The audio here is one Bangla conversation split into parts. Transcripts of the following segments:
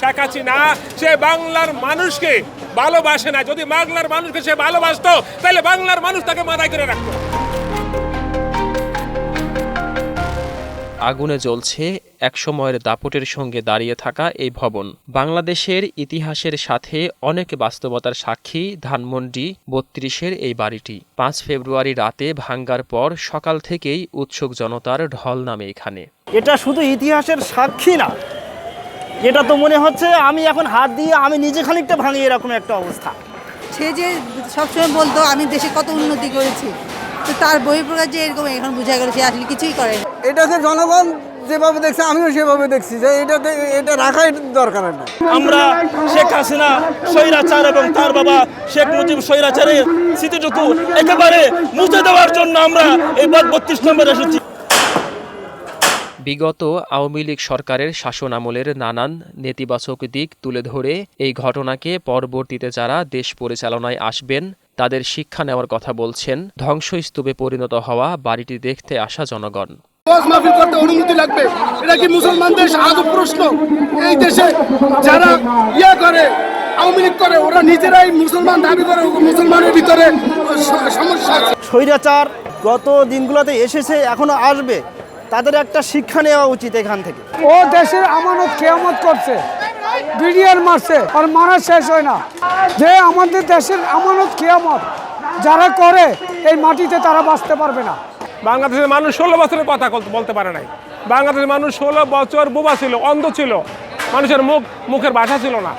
শেখ হাসিনা সে বাংলার মানুষকে ভালোবাসে না। যদি বাংলার মানুষকে সে ভালোবাসতো তাহলে বাংলার মানুষ তাকে মাথায় করে রাখতো। আগুনে জ্বলছে একসময়ের দাপটের সঙ্গে দাঁড়িয়ে থাকা এই ভবন। বাংলাদেশের ইতিহাসের সাথে অনেক বাস্তবতার সাক্ষী ধানমন্ডি বত্রিশের এই বাড়িটি। পাঁচ ফেব্রুয়ারি রাতে ভাঙ্গার পর সকাল থেকেই উৎসুক জনতার ঢল নামে এখানে। এটা শুধু ইতিহাসের সাক্ষী না এটা তো মনে হচ্ছে আমি এখন হাত দিয়ে আমি নিজে খানিকটা ভাঙি এরকম একটা অবস্থা। সে যে সবসময় বলতো আমি দেশে কত উন্নতি করেছি। তো তার বহিঃপ্রকাশ যে এরকম এখন বোঝা গেল সে আসলে কিছুই করে না। এটাকে জনগণ যেভাবে দেখছে আমিও সেভাবে দেখছি যে এটাকে এটা রাখাই দরকার না। আমরা শেখ হাসিনা স্বৈরাচার এবং তার বাবা শেখ মুজিব স্বৈরাচারের স্মৃতিটুকু একেবারে মুছে দেওয়ার জন্য আমরা এই বত্রিশ নম্বর এসেছি। বিগত আওয়ামী লীগ সরকারের শাসন আমলের নানান নেতিবাচক দিক তুলে ধরে এই ঘটনাকে পরবর্তীতে যারা দেশ পরিচালনায় আসবেন তাদের শিক্ষা নেওয়ার কথা বলছেন ধ্বংসস্তূপে পরিণত হওয়া বাড়িটি দেখতে আসা জনগণ। ওয়াজ মাহফিল করতে অনুমতি লাগবে। এটা কি মুসলমানদের প্রশ্ন। এই দেশে যারা ইয়া করে আওয়ামী লীগ করে ওরা নিজেরাই মুসলমান দাবি করে মুসলমানের ভিতরে সমস্যা আছে। স্বৈরাচার গত দিনগুলোতে এসেছে এখনও আসবে। তাদের একটা শিক্ষা নেওয়া উচিত এখান থেকে। ও দেশের আমানত কেয়ামত করছে। বিডিআর মারছে আর মারা শেষ হয় না। যে আমাদের দেশের আমানত কেয়ামত যারা করে এই মাটিতে তারা বাঁচতে পারবে না। বাংলাদেশের মানুষ ষোলো বছরের কথা বলতে- পারে নাই। বাংলাদেশের মানুষ ষোলো বছর বোবা ছিল অন্ধ ছিল। মানুষের মুখ মুখের ভাষা ছিল না।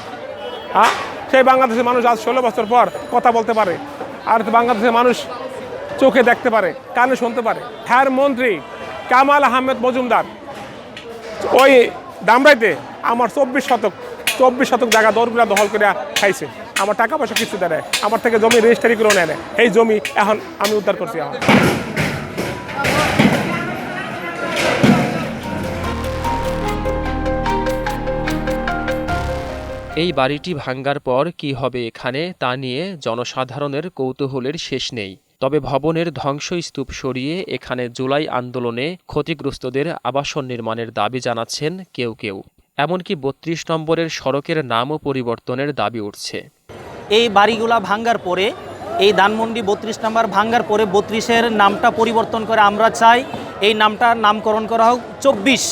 হ্যাঁ? সেই বাংলাদেশের মানুষ আজ ষোলো বছর পর কথা বলতে পারে। আর বাংলাদেশের মানুষ চোখে দেখতে পারে কানে শুনতে পারে। হ্যার মন্ত্রী কামাল আহমেদ মজুমদার। ওই দামরাইতে আমার চব্বিশ শতক চব্বিশ শতক জায়গা দরগুলা দখল করে খাইছে। আমার টাকা পয়সা কিছু দেয় আমার থেকে জমি রেজিস্ট্রি করে নেয় এই জমি এখন আমি উদ্ধার করছি এখন। এই বাড়িটি ভাঙ্গার পর কি হবে এখানে তা নিয়ে জনসাধারণের কৌতূহলের শেষ নেই। তবে ভবনের ধ্বংসস্তূপ সরিয়ে এখানে জুলাই আন্দোলনে ক্ষতিগ্রস্তদের আবাসন নির্মাণের দাবি জানাচ্ছেন কেউ কেউ। এমনকি বত্রিশ নম্বরের সড়কের নামও পরিবর্তনের দাবি উঠছে। এই বাড়িগুলা ভাঙ্গার পরে, এই ধানমন্ডি বত্রিশ নম্বর ভাঙ্গার পরে বত্রিশের নামটা পরিবর্তন করে আমরা চাই এই নামটা নামকরণ করা হোক। চব্বিশ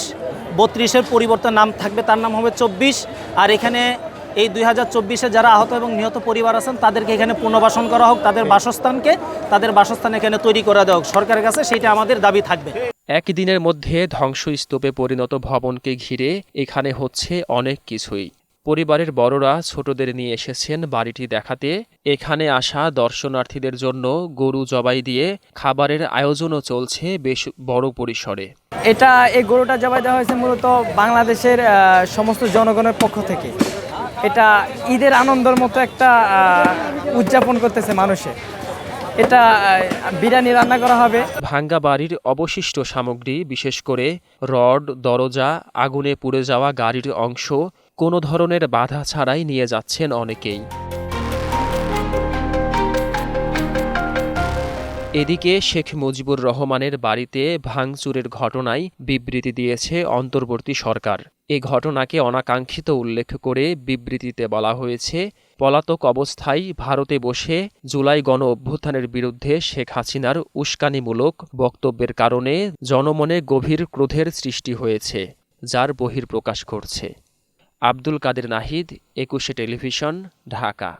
বত্রিশের পরিবর্তন নাম থাকবে, তার নাম হবে চব্বিশ। আর এখানে এই দুই হাজার চব্বিশে যারা আহত এবং নিহত পরিবার আছেন তাদেরকে এখানে পুনর্বাসন করা হোক তাদের বাসস্থানকে তাদের বাসস্থান এখানে তৈরি করে দেওয়া হোক। সরকারের কাছে সেটা আমাদের দাবি থাকবে। একদিনের মধ্যে ধ্বংসস্তূপে পরিণত ভবনকে ঘিরে এখানে হচ্ছে অনেক কিছুই। পরিবারের বড়রা ছোটদের নিয়ে এসেছেন বাড়িটি দেখাতে। এখানে আসা দর্শনার্থীদের জন্য গরু জবাই দিয়ে খাবারের আয়োজনও চলছে বেশ বড় পরিসরে। এটা এই গরুটা জবাই দেওয়া হয়েছে মূলত বাংলাদেশের আহ, সমস্ত জনগণের পক্ষ থেকে। এটা ঈদের আনন্দের মতো একটা উদযাপন করতেছে মানুষে। এটা বিরিয়ানি রান্না করা হবে। ভাঙ্গা বাড়ির অবশিষ্ট সামগ্রী, বিশেষ করে রড, দরজা, আগুনে পুড়ে যাওয়া গাড়ির অংশ, কোনো ধরনের বাধা ছাড়াই নিয়ে যাচ্ছেন অনেকেই। এদিকে শেখ মুজিবুর রহমানের বাড়িতে ভাঙচুরের ঘটনায় বিবৃতি দিয়েছে অন্তর্বর্তী সরকার। এ ঘটনাকে অনাকাঙ্ক্ষিত উল্লেখ করে বিবৃতিতে বলা হয়েছে, পলাতক অবস্থায় ভারতে বসে জুলাই গণ অভ্যুত্থানের বিরুদ্ধে শেখ হাসিনার উস্কানিমূলক বক্তব্যের কারণে জনমনে গভীর ক্রোধের সৃষ্টি হয়েছে, যার বহির্প্রকাশ করছে আব্দুল কাদের নাহিদ, একুশে টেলিভিশন, ঢাকা।